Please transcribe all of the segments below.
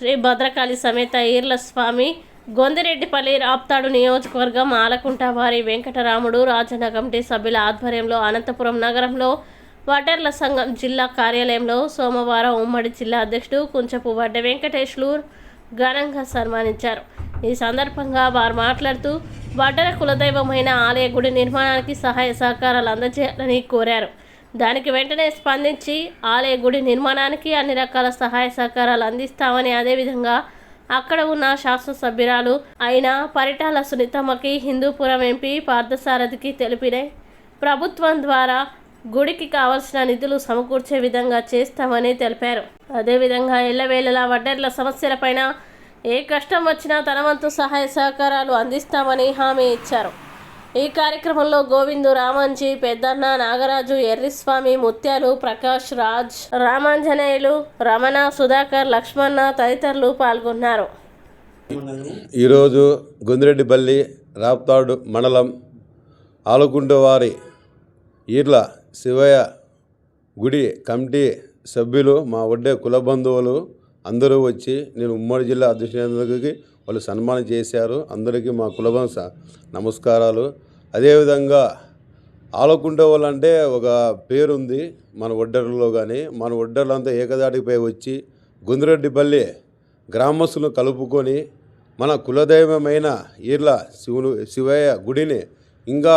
శ్రీ భద్రకాళి సమేత ఈర్ల స్వామి గొందిరెడ్డిపల్లి రాప్తాడు నియోజకవర్గం ఆలకుంట వారి వెంకటరాముడు రాజన్న కమిటీ సభ్యుల ఆధ్వర్యంలో అనంతపురం నగరంలో వడ్డర్ల సంఘం జిల్లా కార్యాలయంలో సోమవారం ఉమ్మడి జిల్లా అధ్యక్షుడు కుంచపు వడ్డ వెంకటేశ్లు ఘనంగా సన్మానించారు. ఈ సందర్భంగా వారు మాట్లాడుతూ వడ్డర కులదైవమైన ఆలయ గుడి నిర్మాణానికి సహాయ సహకారాలు అందజేయాలని కోరారు. దానికి వెంటనే స్పందించి ఆలయ గుడి నిర్మాణానికి అన్ని రకాల సహాయ సహకారాలు అందిస్తామని అదేవిధంగా అక్కడ ఉన్న శాసనసభ్యురాలు అయిన పరిటాల సునీతమ్మకి హిందూపురం ఎంపీ పార్థసారథికి తెలిపినాయి ప్రభుత్వం ద్వారా గుడికి కావలసిన నిధులు సమకూర్చే విధంగా చేస్తామని తెలిపారు. అదేవిధంగా ఎల్లవేళలా వడ్డర్ల సమస్యలపైన ఏ కష్టం వచ్చినా తన వంతు సహాయ సహకారాలు అందిస్తామని హామీ ఇచ్చారు. ఈ కార్యక్రమంలో గోవిందు రామంజీ పెద్దన్న నాగరాజు ఎర్రిస్వామి ముత్యాలు ప్రకాష్ రాజ్ రామాంజనేయులు రమణ సుధాకర్ లక్ష్మణ తదితరులు పాల్గొన్నారు. ఈరోజు గుందిరెడ్డిపల్లి రాప్తాడు మండలం ఆలకుంటవారి ఈర్ల శివయ్య గుడి కమిటీ సభ్యులు మా వడ్డే కుల బంధువులు అందరూ వచ్చి నేను ఉమ్మడి జిల్లా అధ్యక్షుడికి వాళ్ళు సన్మానం చేశారు. అందరికీ మా కుల స- నమస్కారాలు. అదేవిధంగా ఆలకుంట వాళ్ళు అంటే ఒక పేరుంది మన ఒడ్డర్లలో కానీ మన ఒడ్డర్లంతా ఏకదాటిపై వచ్చి గుందిరెడ్డిపల్లి గ్రామస్తులను కలుపుకొని మన కులదైవమైన ఈర్ల శివును శివయ్య గుడిని ఇంకా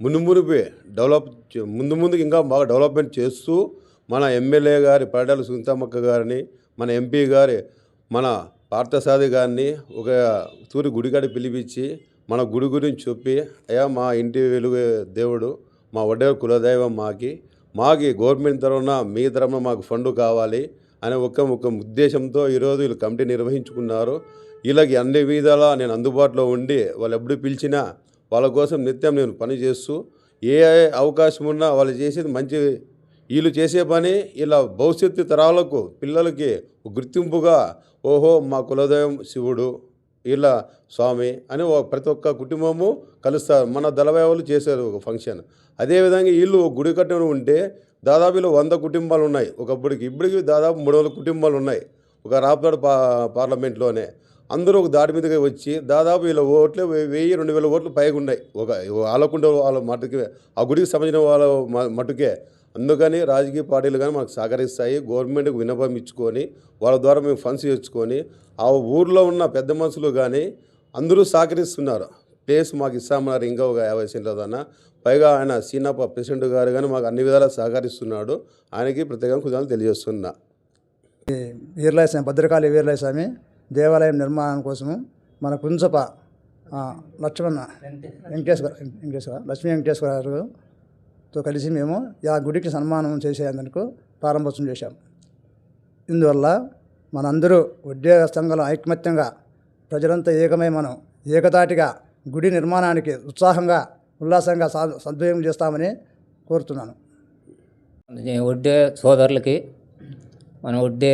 మునుమునిపి డెవలప్ ముందు ముందుకు ఇంకా బాగా డెవలప్మెంట్ చేస్తూ మన ఎమ్మెల్యే గారి పడాల సుంతమ్మక్క గారిని మన ఎంపీ గారి మన పార్థసాది గారిని ఒక తూరి గుడికాడ పిలిపించి మన గుడి గురించి చెప్పి అయ్యా మా ఇంటి వెలుగు దేవుడు మా వడ్డే కులదైవం మాకి మాకి గవర్నమెంట్ తరఫున మీ తరఫున మాకు ఫండ్ కావాలి అనే ఒక ఒక ఉద్దేశంతో ఈరోజు వీళ్ళు కమిటీ నిర్వహించుకున్నారు. వీళ్ళకి అన్ని విధాలా నేను అందుబాటులో ఉండి వాళ్ళు ఎప్పుడు పిలిచినా వాళ్ళ కోసం నిత్యం నేను పని చేస్తూ ఏ అవకాశం ఉన్నా వాళ్ళు చేసేది మంచి వీళ్ళు చేసే పని ఇలా భవిష్యత్తు తరాలకు పిల్లలకి గుర్తింపుగా ఓహో మా కులదైవం శివుడు వీళ్ళ స్వామి అని ఒక ప్రతి ఒక్క కుటుంబము కలుస్తారు. మన దళవాయువులు చేశారు ఒక ఫంక్షన్ అదేవిధంగా వీళ్ళు ఒక గుడి కట్టడం ఉంటే దాదాపు వీళ్ళు వంద కుటుంబాలు ఉన్నాయి. ఒకప్పటికి ఇప్పటికి దాదాపు మూడు వందల కుటుంబాలు ఉన్నాయి. ఒక రాప్తాడు పా పార్లమెంట్లోనే. అందరూ ఒక దాటి మీదకి వచ్చి దాదాపు వీళ్ళ ఓట్లు వెయ్యి రెండు వేల ఓట్లు పైగా ఉన్నాయి. ఒక ఆలకుండ వాళ్ళ మటుకే ఆ గుడికి సంబంధించిన వాళ్ళ మటుకే. అందుకని రాజకీయ పార్టీలు కానీ మనకు సహకరిస్తాయి. గవర్నమెంట్కి విన్నపం ఇచ్చుకొని వాళ్ళ ద్వారా మేము ఫండ్స్ తెచ్చుకొని ఆ ఊర్లో ఉన్న పెద్ద మనుషులు కానీ అందరూ సహకరిస్తున్నారు. ప్లేస్ మాకు ఇస్తామన్నారు ఇంకా ఒక యాభై సెంట్లదన్న పైగా ఆయన సీనప్ప ప్రెసిడెంట్ గారు కానీ మాకు అన్ని విధాలా సహకరిస్తున్నాడు. ఆయనకి ప్రత్యేకంగా కృతజ్ఞతలు తెలియజేస్తున్నా. వీర్లాయ స్వామి భద్రకాళి వీర్లాయ స్వామి దేవాలయం నిర్మాణం కోసము మన కుంచప ఆ, లక్ష్మణ వెంకటేశ్వర. వెంకటేశ్వర లక్ష్మీ వెంకటేశ్వర తో కలిసి మేము ఆ గుడికి సన్మానం చేసేందుకు ప్రారంభోత్సవం చేశాం. ఇందువల్ల మనందరూ ఉద్యోగ సంఘాలు ఐకమత్యంగా ప్రజలంతా ఏకమై మనం ఏకతాటిగా గుడి నిర్మాణానికి ఉత్సాహంగా ఉల్లాసంగా సా సద్వినియోగం చేస్తామని కోరుతున్నాను. వడ్డే సోదరులకి మన వడ్డే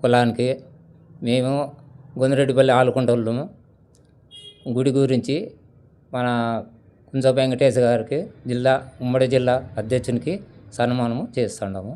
కులానికి మేము గొందిరెడ్డిపల్లి ఆలుకుంటోళ్ళము గుడి గురించి మన కుంజ వెంకటేష్ గారికి జిల్లా ఉమ్మడి జిల్లా అధ్యక్షునికి సన్మానము చేస్తున్నాము